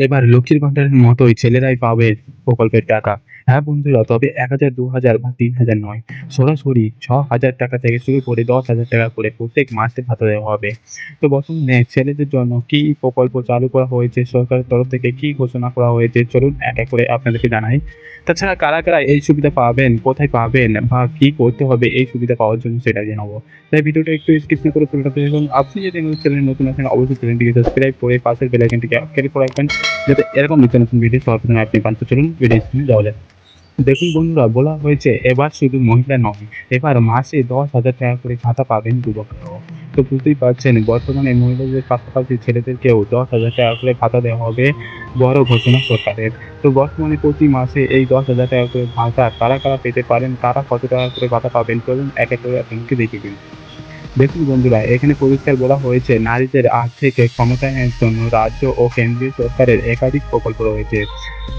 এবার লক্ষ্মীর ভান্ডারের মতোই ছেলেরাই পাবে প্রকল্পের টাকা। হ্যাঁ বন্ধুরা, তবে এক হাজার, দু হাজার বা তিন হাজার নয়। সরাসরি ছ হাজার টাকা থেকে শুরু করে দশ হাজার টাকা করে প্রত্যেক মাসে ভাতা দেওয়া হবে। তো বর্তমানে ছেলেদের জন্য কি প্রকল্প চালু করা হয়েছে? সরকারের তরফ থেকে কি ঘোষণা করা হয়েছে? চলুন এক এক করে আপনাদেরকে জানাই। তাছাড়া কারা কারা এই সুবিধা পাবেন? কোথায় পাবেন? বা কি করতে হবে? এই সুবিধা পাওয়ার জন্য সেটা জানাব। তাই ভিডিওটা একটু স্কিপ করে পুরোটা দেখুন আপনি যদি চ্যানেল নতুন আছেন, অবশ্যই চ্যানেলটিকে সাবস্ক্রাইব করে পাশের বেল আইকনটিকে ক্লিক করে রাখবেন। যাতে এরকম নিত্য নতুন ভিডিও সর্বপ্রথম আপনি পান, তো চলুন ভিডিও স্ক্রিনে যাওয়া যাক। দেখুন বন্ধুরা, বলা হয়েছে, এবার শুধু মহিলা নয়, এবার মাসে দশ হাজার টাকা করে ভাতা পাবেন যুবকরাও। তো বুঝতেই পারছেন, বর্তমানে মহিলাদের পাশাপাশি ছেলেদেরকেও দশ হাজার টাকা করে ভাতা দেওয়া হবে, বড় ঘোষণা সরকারের। তো বর্তমানে প্রতি মাসে এই দশ হাজার টাকা করে ভাতা কারা কারা পেতে পারেন তারা কত টাকা করে ভাতা পাবেন, চলুন এক এক করে আপনাকে দেখিয়ে দিন দেখুন বন্ধুরা, এখানে পরিষ্কার বলা হয়েছে, নারীদের আর্থিক ক্ষমতায়নের জন্য রাজ্য ও কেন্দ্রীয় সরকারের একাধিক প্রকল্প রয়েছে।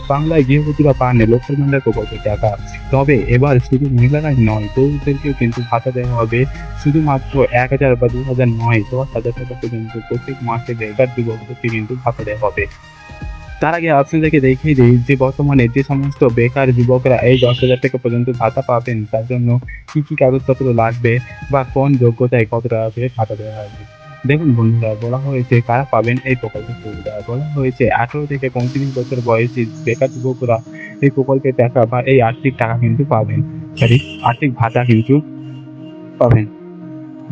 বাংলায় গৃহবধূরা পান লক্ষ্মীর ভান্ডার প্রকল্পের টাকা। তবে এবার শুধু মহিলারাই নয় পুরুষদেরকেও কিন্তু ভাতা দেওয়া হবে। শুধুমাত্র এক হাজার বা দু হাজার নয়, দশ হাজার টাকা পর্যন্ত প্রত্যেক মাসে বেকার যুবকদেরকে কিন্তু ভাতা দেওয়া হবে। তার আগে আপনাদেরকে দেখিয়ে দিই যে বর্তমানে যে সমস্ত বেকার যুবকরা এই দশ হাজার টাকা পর্যন্ত ভাতা পাবেন, তার জন্য কি কি কাগজপত্র লাগবে বা কোন যোগ্যতায় কত টাকা করে ভাতা দেওয়া হবে? দেখুন বন্ধুরা, বলা হয়েছে কারা পাবেন এই প্রকল্পের সুবিধা। বলা হয়েছে আঠেরো থেকে পঁয়ত্রিশ বছর বয়সী বেকার যুবকরা এই প্রকল্পের টাকা বা এই আর্থিক টাকা কিন্তু পাবেন। সরি, আর্থিক ভাতা কিন্তু পাবেন।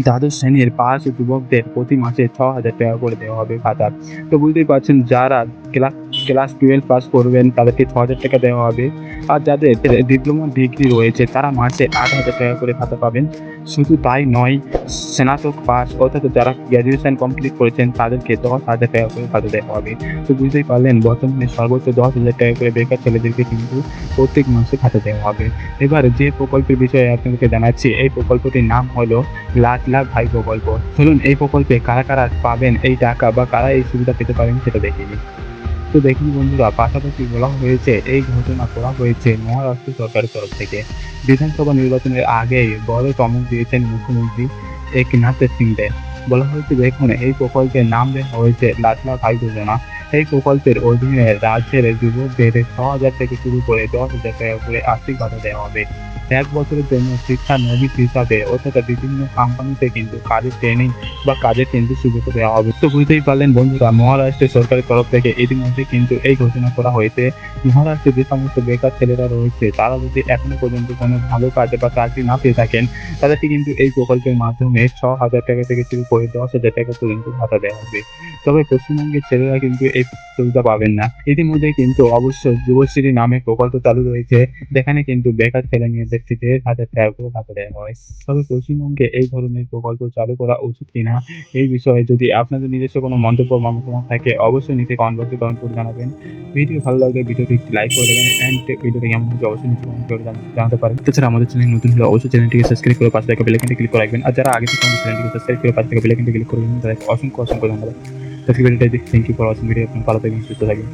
দ্বাদশ শ্রেণির পাস যুবকদের প্রতি মাসে ছ হাজার টাকা করে দেওয়া হবে ভাতা। তো বুঝতেই পারছেন, যারা ক্লাস ক্লাস টুয়েলভ পাস করবেন তাদেরকে ছ হাজার টাকা দেওয়া হবে। আর যাদের ডিপ্লোমা ডিগ্রি রয়েছে, তারা মাসে আট হাজার টাকা করে ভাতা পাবেন। শুধু তাই নয়, স্নাতক পাস অর্থাৎ যারা গ্র্যাজুয়েশন কমপ্লিট করেছেন, তাদেরকে দশ হাজার টাকা করে ভাতা দেওয়া হবে। তো বুঝতেই পারলেন, বর্তমানে সর্বোচ্চ দশ হাজার টাকা করে বেকার ছেলেদেরকে কিন্তু প্রত্যেক মাসে ভাতা দেওয়া হবে। এবার যে প্রকল্পের বিষয়ে আপনাদেরকে জানাচ্ছি, এই প্রকল্পটির নাম হলো লাখ লাখ ভাই প্রকল্প। চলুন, এই প্রকল্পে কারা কারা পাবেন এই টাকা বা কারা এই সুবিধা পেতে পারেন সেটা দেখে নিই। তো দেখুন বন্ধুরা, পাশাপাশি বলা হয়েছে, এই ঘোষণা করা হয়েছে মহারাষ্ট্র সরকারের তরফ থেকে। বিধানসভা নির্বাচনের আগেই বড় চমক দিয়েছেন মুখ্যমন্ত্রী একনাথ সিংদে বলা হয়েছে, দেখুন, এই প্রকল্পের নাম দেওয়া হয়েছে লাটলা ভাই যোজনা। এই প্রকল্পের অধীনে রাজ্যের যুবকদের ছ হাজার থেকে শুরু করে দশ হাজার টাকা করে আর্থিক ভাতা দেওয়া হবে। এক বছরের জন্য শিক্ষা নবিক হিসাবে অর্থাৎ বিভিন্ন কোম্পানিতে কিন্তু কাজের ট্রেনিং বা কাজের কিন্তু সুযোগ দেওয়া হবে। তো বুঝতেই পারলেন বন্ধুরা মহারাষ্ট্রের সরকারের তরফ থেকে ইতিমধ্যে কিন্তু এই ঘোষণা করা হয়েছে। মহারাষ্ট্রে যে সমস্ত বেকার ছেলেরা রয়েছে, তারা যদি এখনও পর্যন্ত কোনো ভালো কাজে বা চাকরি না পেয়ে থাকেন তাদেরকে কিন্তু এই প্রকল্পের মাধ্যমে ছ হাজার টাকা থেকে শুরু করে দশ হাজার টাকা পর্যন্ত ভাতা দেওয়া হবে। তবে পশ্চিমবঙ্গের ছেলেরা কিন্তু এই সুবিধা পাবেন না। ইতিমধ্যে কিন্তু অবশ্যই যুবশ্রী নামে প্রকল্প চালু রয়েছে। যেখানে কিন্তু বেকার ছেলে হাজার টাকা করে ভাতা দেওয়া হয়। তবে পশ্চিমবঙ্গে এই ধরনের প্রকল্প চালু করা উচিত কিনা, এই বিষয়ে যদি আপনাদের নিজস্ব কোনো মন্তব্য মতামত থাকে, অবশ্যই নিচে কমেন্ট কমেন্ট করে জানাবেন। ভিডিও ভালো লাগলে ভিডিওটি একটি লাইক করে দেবেন অ্যান্ড ভিডিওটি কেমন হচ্ছে অবশ্যই নিচে কমেন্ট করে জানাতে পারেন। তাছাড়া আমাদের চ্যানেল নতুন হলে অবশ্যই চ্যানেলটিকে সাবস্ক্রাইব করে পাশে থাকা বেলাইকনটি ক্লিক করে রাখবেন। আর যারা আগে থেকে আমাদের চ্যানেলটিকে সাবস্ক্রাইব করে পাশে থাকা বেলাইকনটি ক্লিক করে রাখবেন, তাদেরকে অসংখ্য অসংখ্য ধন্যবাদ। আজকে ভিডিওটা thank you for watching video ভালো থাকবেন সুস্থ থাকবেন।